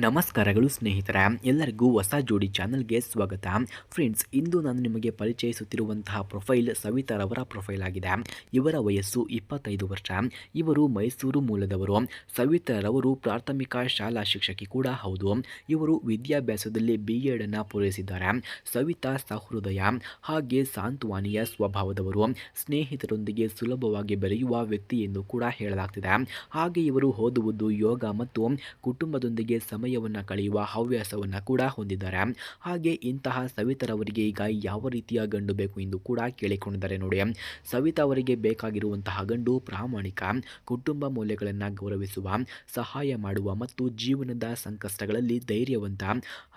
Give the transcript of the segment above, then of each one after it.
ನಮಸ್ಕಾರಗಳು ಸ್ನೇಹಿತರ, ಎಲ್ಲರಿಗೂ ಹೊಸ ಜೋಡಿ ಚಾನಲ್ಗೆ ಸ್ವಾಗತ. ಫ್ರೆಂಡ್ಸ್, ಇಂದು ನಾನು ನಿಮಗೆ ಪರಿಚಯಿಸುತ್ತಿರುವಂತಹ ಪ್ರೊಫೈಲ್ ಸವಿತಾರವರ ಪ್ರೊಫೈಲ್ ಆಗಿದೆ. ಇವರ ವಯಸ್ಸು ಇಪ್ಪತ್ತೈದು ವರ್ಷ. ಇವರು ಮೈಸೂರು ಮೂಲದವರು. ಸವಿತಾರವರು ಪ್ರಾಥಮಿಕ ಶಾಲಾ ಶಿಕ್ಷಕಿ ಕೂಡ ಹೌದು. ಇವರು ವಿದ್ಯಾಭ್ಯಾಸದಲ್ಲಿ ಬಿ ಎಡನ್ನು ಪೂರೈಸಿದ್ದಾರೆ. ಸವಿತಾ ಸಹೃದಯ, ಹಾಗೆ ಸಾಂತ್ವಾನಿಯ ಸ್ವಭಾವದವರು. ಸ್ನೇಹಿತರೊಂದಿಗೆ ಸುಲಭವಾಗಿ ಬೆರೆಯುವ ವ್ಯಕ್ತಿ ಎಂದು ಕೂಡ ಹೇಳಲಾಗ್ತಿದೆ. ಹಾಗೆ ಇವರು ಓದುವುದು ಯೋಗ ಮತ್ತು ಕುಟುಂಬದೊಂದಿಗೆ ಸಮಯವನ್ನು ಕಳೆಯುವ ಹವ್ಯಾಸವನ್ನು ಕೂಡ ಹೊಂದಿದ್ದಾರೆ. ಹಾಗೆ ಇಂತಹ ಸವಿತರವರಿಗೆ ಈಗ ಯಾವ ರೀತಿಯ ಗಂಡು ಬೇಕು ಎಂದು ಕೂಡ ಕೇಳಿಕೊಂಡಿದ್ದಾರೆ ನೋಡಿ. ಸವಿತಾ ಅವರಿಗೆ ಬೇಕಾಗಿರುವಂತಹ ಗಂಡು ಪ್ರಾಮಾಣಿಕ, ಕುಟುಂಬ ಮೌಲ್ಯಗಳನ್ನು ಗೌರವಿಸುವ, ಸಹಾಯ ಮಾಡುವ ಮತ್ತು ಜೀವನದ ಸಂಕಷ್ಟಗಳಲ್ಲಿ ಧೈರ್ಯವಂತ,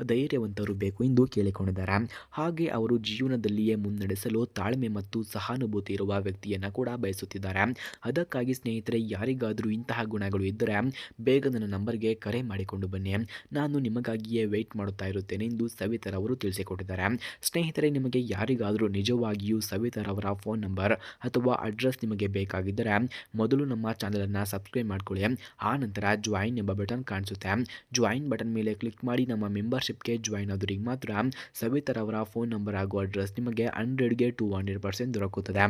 ಧೈರ್ಯವಂತರು ಬೇಕು ಎಂದು ಕೇಳಿಕೊಂಡಿದ್ದಾರೆ. ಹಾಗೆ ಅವರು ಜೀವನದಲ್ಲಿಯೇ ಮುನ್ನಡೆಸಲು ತಾಳ್ಮೆ ಮತ್ತು ಸಹಾನುಭೂತಿ ಇರುವ ವ್ಯಕ್ತಿಯನ್ನು ಕೂಡ ಬಯಸುತ್ತಿದ್ದಾರೆ. ಅದಕ್ಕಾಗಿ ಸ್ನೇಹಿತರೆ, ಯಾರಿಗಾದರೂ ಇಂತಹ ಗುಣಗಳು ಇದ್ದರೆ ಬೇಗ ನನ್ನ ನಂಬರ್ಗೆ ಕರೆ ಮಾಡಿಕೊಂಡು ಬನ್ನಿ. ನಾನು ನಿಮಗಾಗಿಯೇ ವೆಯ್ಟ್ ಮಾಡುತ್ತಾ ಇರುತ್ತೇನೆ ಎಂದು ಸವಿತರವರು ತಿಳಿಸಿಕೊಟ್ಟಿದ್ದಾರೆ. ಸ್ನೇಹಿತರೆ, ನಿಮಗೆ ಯಾರಿಗಾದರೂ ನಿಜವಾಗಿಯೂ ಸವಿತಾ ಅವರ ಫೋನ್ ನಂಬರ್ ಅಥವಾ ಅಡ್ರೆಸ್ ನಿಮಗೆ ಬೇಕಾಗಿದ್ದರೆ ಮೊದಲು ನಮ್ಮ ಚಾನಲನ್ನು ಸಬ್ಸ್ಕ್ರೈಬ್ ಮಾಡಿಕೊಳ್ಳಿ. ಆ ನಂತರ ಜಾಯಿನ್ ಎಂಬ ಬಟನ್ ಕಾಣಿಸುತ್ತೆ. ಜಾಯಿನ್ ಬಟನ್ ಮೇಲೆ ಕ್ಲಿಕ್ ಮಾಡಿ ನಮ್ಮ ಮೆಂಬರ್ಶಿಪ್ಗೆ ಜಾಯಿನ್ ಆದವರಿಗೆ ಮಾತ್ರ ಸವಿತರವರ ಫೋನ್ ನಂಬರ್ ಹಾಗೂ ಅಡ್ರೆಸ್ ನಿಮಗೆ ಹಂಡ್ರೆಡ್ಗೆ ಟು ಹಂಡ್ರೆಡ್ ಪರ್ಸೆಂಟ್ ದೊರಕುತ್ತದೆ.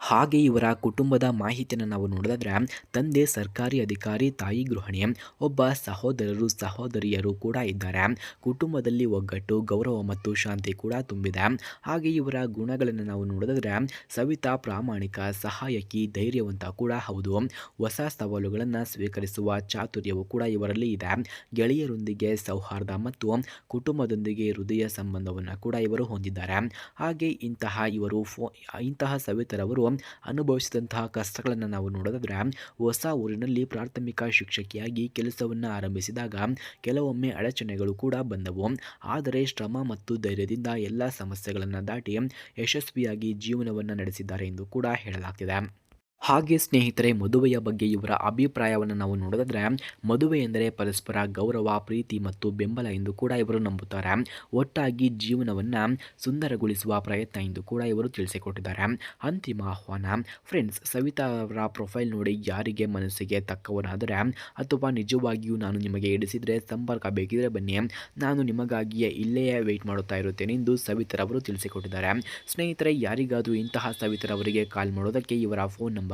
ಹಾಗೆ ಇವರ ಕುಟುಂಬದ ಮಾಹಿತಿಯನ್ನು ನಾವು ನೋಡಿದ್ರೆ, ತಂದೆ, ಸರ್ಕಾರಿ ಅಧಿಕಾರಿ, ತಾಯಿ, ಗೃಹಿಣಿ, ಒಬ್ಬ ಸಹೋದರರು, ಸಹೋದರಿಯರು ಕೂಡ ಇದ್ದಾರೆ. ಕುಟುಂಬದಲ್ಲಿ ಒಗ್ಗಟ್ಟು, ಗೌರವ ಮತ್ತು ಶಾಂತಿ ಕೂಡ ತುಂಬಿದೆ. ಹಾಗೆ ಇವರ ಗುಣಗಳನ್ನು ನಾವು ನೋಡಿದ್ರೆ, ಸವಿತಾ ಪ್ರಾಮಾಣಿಕ, ಸಹಾಯಕಿ, ಧೈರ್ಯವಂತ ಕೂಡ ಹೌದು. ಹೊಸ ಸವಾಲುಗಳನ್ನು ಸ್ವೀಕರಿಸುವ ಚಾತುರ್ಯವು ಕೂಡ ಇವರಲ್ಲಿ ಇದೆ. ಗೆಳೆಯರೊಂದಿಗೆ ಸೌಹಾರ್ದ ಮತ್ತು ಕುಟುಂಬದೊಂದಿಗೆ ಹೃದಯ ಸಂಬಂಧವನ್ನು ಕೂಡ ಇವರು ಹೊಂದಿದ್ದಾರೆ. ಹಾಗೆ ಇಂತಹ ಇವರು ಫೋ, ಇಂತಹ ಸವಿತರವರು ಅನುಭವಿಸಿದಂತಹ ಕಷ್ಟಗಳನ್ನು ನಾವು ನೋಡೋದಾದ್ರೆ, ಹೊಸ ಊರಿನಲ್ಲಿ ಪ್ರಾಥಮಿಕ ಶಿಕ್ಷಕಿಯಾಗಿ ಕೆಲಸವನ್ನು ಆರಂಭಿಸಿದಾಗ ಕೆಲವೊಮ್ಮೆ ಅಡಚಣೆಗಳು ಕೂಡ ಬಂದವು. ಆದರೆ ಶ್ರಮ ಮತ್ತು ಧೈರ್ಯದಿಂದ ಎಲ್ಲ ಸಮಸ್ಯೆಗಳನ್ನು ದಾಟಿ ಯಶಸ್ವಿಯಾಗಿ ಜೀವನವನ್ನು ನಡೆಸಿದ್ದಾರೆ ಎಂದು ಕೂಡ ಹೇಳಲಾಗ್ತಿದೆ. ಹಾಗೆ ಸ್ನೇಹಿತರೆ, ಮದುವೆಯ ಬಗ್ಗೆ ಇವರ ಅಭಿಪ್ರಾಯವನ್ನು ನಾವು ನೋಡೋದಾದ್ರೆ ಮದುವೆ ಎಂದರೆ ಪರಸ್ಪರ ಗೌರವ, ಪ್ರೀತಿ ಮತ್ತು ಬೆಂಬಲ ಎಂದು ಕೂಡ ಇವರು ನಂಬುತ್ತಾರೆ. ಒಟ್ಟಾಗಿ ಜೀವನವನ್ನು ಸುಂದರಗೊಳಿಸುವ ಪ್ರಯತ್ನ ಎಂದು ಕೂಡ ಇವರು ತಿಳಿಸಿಕೊಟ್ಟಿದ್ದಾರೆ. ಅಂತಿಮ ಆಹ್ವಾನ ಫ್ರೆಂಡ್ಸ್ ಸವಿತಾ ಅವರ ಪ್ರೊಫೈಲ್ ನೋಡಿ ಯಾರಿಗೆ ಮನಸ್ಸಿಗೆ ತಕ್ಕವನಾದರೆ ಅಥವಾ ನಿಜವಾಗಿಯೂ ನಾನು ನಿಮಗೆ ಇಡಿಸಿದರೆ ಸಂಪರ್ಕ ಬೇಕಿದ್ರೆ ಬನ್ನಿ. ನಾನು ನಿಮಗಾಗಿಯೇ ಇಲ್ಲೇ ವೆಯ್ಟ್ ಮಾಡುತ್ತಾ ಇರುತ್ತೇನೆ ಎಂದು ಸವಿತರವರು ತಿಳಿಸಿಕೊಟ್ಟಿದ್ದಾರೆ. ಸ್ನೇಹಿತರೆ, ಯಾರಿಗಾದರೂ ಇಂತಹ ಸವಿತರವರಿಗೆ ಕಾಲ್ ಮಾಡೋದಕ್ಕೆ ಇವರ ಫೋನ್